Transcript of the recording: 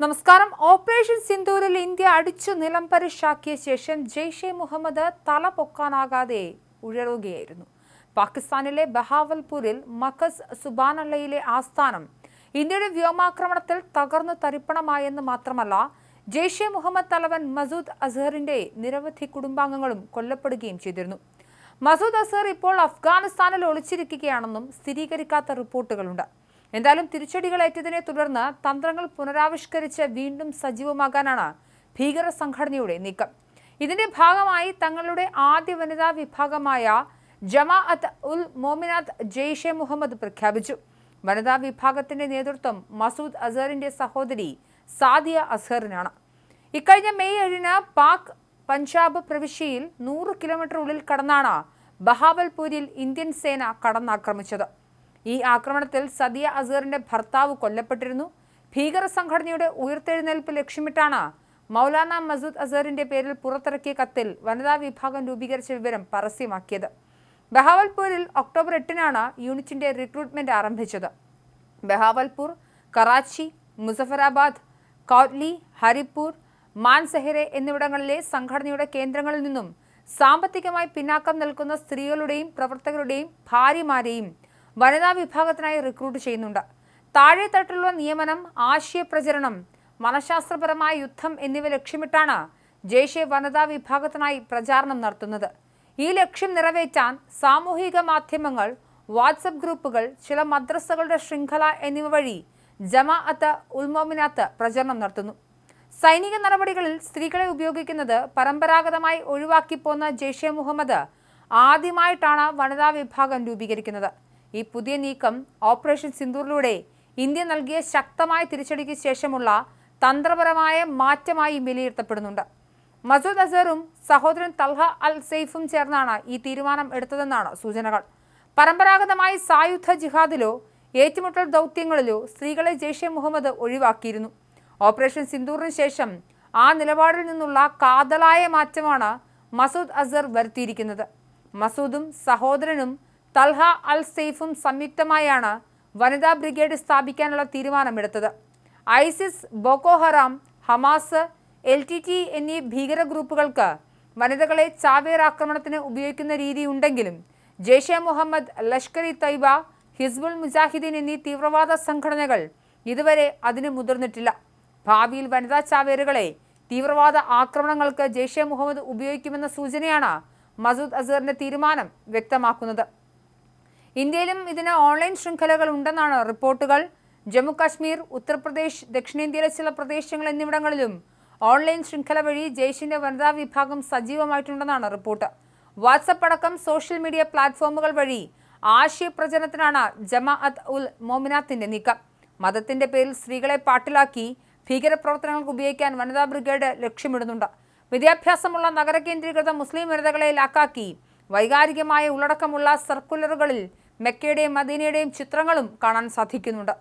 നമസ്കാരം. Operation സിന്ദൂരിൽ India അടിച്ചു നിലംപരിശാക്കിയ ശേഷം ജെയ്ഷെ മുഹമ്മദ് തല പൊക്കാനാകാതെ ഉഴറുകയായിരുന്നു. പാകിസ്ഥാനിലെ ബഹാവൽപൂരിൽ മക്കസ് സുബാനല്ലയിലെ ആസ്ഥാനം ഇന്ത്യയുടെ വ്യോമാക്രമണത്തിൽ തകർന്നു തരിപ്പണമായെന്ന് മാത്രമല്ല ജെയ്ഷെ മുഹമ്മദ് തലവൻ മസൂദ് അസഹറിന്റെ നിരവധി കുടുംബാംഗങ്ങളും കൊല്ലപ്പെടുകയും ചെയ്തിരുന്നു. മസൂദ് അസഹർ ഇപ്പോൾ അഫ്ഗാനിസ്ഥാനിൽ ഒളിച്ചിരിക്കുകയാണെന്നും സ്ഥിരീകരിക്കാത്ത റിപ്പോർട്ടുകളുണ്ട്. എന്തായാലും തിരിച്ചടികളേറ്റതിനെ തുടർന്ന് തന്ത്രങ്ങൾ പുനരാവിഷ്കരിച്ച് വീണ്ടും സജീവമാകാനാണ് ഭീകര സംഘടനയുടെ നീക്കം. ഇതിന്റെ ഭാഗമായി തങ്ങളുടെ ആദ്യ വനിതാ വിഭാഗമായ ജമാഅത്ത് ഉൽ മോമിനാത്ത് ജെയ്ഷെ മുഹമ്മദ് പ്രഖ്യാപിച്ചു. വനിതാ വിഭാഗത്തിന്റെ നേതൃത്വം മസൂദ് അസറിന്റെ സഹോദരി സാദിയ അസറിനാണ്. ഇക്കഴിഞ്ഞ മെയ് ഏഴിന് പാക് പഞ്ചാബ് പ്രവിശ്യയിൽ നൂറ് കിലോമീറ്റർ ഉള്ളിൽ കടന്നാണ് ബഹാവൽപൂരിൽ ഇന്ത്യൻ സേന കടന്നാക്രമിച്ചത്. ഈ ആക്രമണത്തിൽ സദിയ അസറിന്റെ ഭർത്താവ് കൊല്ലപ്പെട്ടിരുന്നു. ഭീകര സംഘടനയുടെ ഉയർത്തെഴുന്നേൽപ്പ് ലക്ഷ്യമിട്ടാണ് മൗലാന മസൂദ് അസറിന്റെ പേരിൽ പുറത്തിറക്കിയ കത്തിൽ വനിതാ വിഭാഗം രൂപീകരിച്ച വിവരം പരസ്യമാക്കിയത്. ബഹാവൽപൂരിൽ ഒക്ടോബർ എട്ടിനാണ് യൂണിറ്റിന്റെ റിക്രൂട്ട്മെന്റ് ആരംഭിച്ചത്. ബഹാവൽപൂർ കറാച്ചി മുസഫറാബാദ് കൗട്ട്ലി ഹരിപ്പൂർ മാൻസെഹരെ എന്നിവിടങ്ങളിലെ സംഘടനയുടെ കേന്ദ്രങ്ങളിൽ നിന്നും സാമ്പത്തികമായി പിന്നാക്കം നിൽക്കുന്ന സ്ത്രീകളുടെയും പ്രവർത്തകരുടെയും ഭാര്യമാരെയും വനിതാ വിഭാഗത്തിനായി റിക്രൂട്ട് ചെയ്യുന്നുണ്ട്. താഴെത്തട്ടിലുള്ള നിയമനം ആശയപ്രചരണം മനഃശാസ്ത്രപരമായ യുദ്ധം എന്നിവ ലക്ഷ്യമിട്ടാണ് ജയ്ഷെ വനിതാ വിഭാഗത്തിനായി പ്രചാരണം നടത്തുന്നത്. ഈ ലക്ഷ്യം നിറവേറ്റാൻ സാമൂഹിക മാധ്യമങ്ങൾ വാട്സപ്പ് ഗ്രൂപ്പുകൾ ചില മദ്രസകളുടെ ശൃംഖല എന്നിവ വഴി ജമാഅത്ത് ഉൽമോമിനാത്ത് പ്രചരണം നടത്തുന്നു. സൈനിക നടപടികളിൽ സ്ത്രീകളെ ഉപയോഗിക്കുന്നത് പരമ്പരാഗതമായി ഒഴിവാക്കി പോന്ന ജെയ്ഷെ മുഹമ്മദ് ആദ്യമായിട്ടാണ് വനിതാ വിഭാഗം രൂപീകരിക്കുന്നത്. ഈ പുതിയ നീക്കം ഓപ്പറേഷൻ സിന്ദൂറിലൂടെ ഇന്ത്യ നൽകിയ ശക്തമായ തിരിച്ചടിക്ക് ശേഷമുള്ള തന്ത്രപരമായ മാറ്റമായി വിലയിരുത്തപ്പെടുന്നുണ്ട്. മസൂദ് അസറും സഹോദരൻ തൽഹ അൽ സെയ്ഫും ചേർന്നാണ് ഈ തീരുമാനം എടുത്തതെന്നാണ് സൂചനകൾ. പരമ്പരാഗതമായി സായുധ ജിഹാദിലോ ഏറ്റുമുട്ടൽ ദൗത്യങ്ങളിലോ സ്ത്രീകളെ ജെയ്ഷെ മുഹമ്മദ് ഒഴിവാക്കിയിരുന്നു. ഓപ്പറേഷൻ സിന്ദൂറിന് ശേഷം ആ നിലപാടിൽ നിന്നുള്ള കാതലായ മാറ്റമാണ് മസൂദ് അസർ വരുത്തിയിരിക്കുന്നത്. മസൂദും സഹോദരനും തൽഹ അൽ സെയ്ഫും സംയുക്തമായാണ് വനിതാ ബ്രിഗേഡ് സ്ഥാപിക്കാനുള്ള തീരുമാനമെടുത്തത്. ISIS Boko Haram Hamas L T T എന്നീ ഭീകര ഗ്രൂപ്പുകൾക്ക് വനിതകളെ ചാവേർ ആക്രമണത്തിന് ഉപയോഗിക്കുന്ന രീതി ഉണ്ടെങ്കിലും ജെയ്ഷെ മുഹമ്മദ് ലഷ്കർ ഇ തൈബ ഹിസ്ബുൾ മുജാഹിദീൻ എന്നീ തീവ്രവാദ സംഘടനകൾ ഇതുവരെ അതിന് മുതിർന്നിട്ടില്ല. ഭാവിയിൽ വനിതാ ചാവേറുകളെ തീവ്രവാദ ആക്രമണങ്ങൾക്ക് ജെയ്ഷെ മുഹമ്മദ് ഉപയോഗിക്കുമെന്ന സൂചനയാണ് മസൂദ് അസറിന്റെ തീരുമാനം വ്യക്തമാക്കുന്നത്. ഇന്ത്യയിലും ഇതിന് ഓൺലൈൻ ശൃംഖലകൾ ഉണ്ടെന്നാണ് റിപ്പോർട്ടുകൾ. ജമ്മു കാശ്മീർ ഉത്തർപ്രദേശ് ദക്ഷിണേന്ത്യയിലെ ചില പ്രദേശങ്ങൾ എന്നിവിടങ്ങളിലും ഓൺലൈൻ ശൃംഖല വഴി ജയ്ഷിന്റെ വനിതാ വിഭാഗം സജീവമായിട്ടുണ്ടെന്നാണ് റിപ്പോർട്ട്. വാട്സപ്പ് അടക്കം സോഷ്യൽ മീഡിയ പ്ലാറ്റ്ഫോമുകൾ വഴി ആശയപ്രചരണത്തിനാണ് ജമാഅത്ത് ഉൽ മോമിനാത്തിന്റെ നീക്കം. മതത്തിന്റെ പേരിൽ സ്ത്രീകളെ പാട്ടിലാക്കി ഭീകരപ്രവർത്തനങ്ങൾക്ക് ഉപയോഗിക്കാൻ വനിതാ ബ്രിഗേഡ് ലക്ഷ്യമിടുന്നുണ്ട്. വിദ്യാഭ്യാസമുള്ള നഗര കേന്ദ്രീകൃത മുസ്ലിം വനിതകളെ ലാക്കാക്കി വൈകാരികമായ ഉള്ളടക്കമുള്ള സർക്കുലറുകളിൽ മെക്കയുടെയും മദീനയുടെയും ചിത്രങ്ങളും കാണാൻ സാധിക്കുന്നുണ്ട്.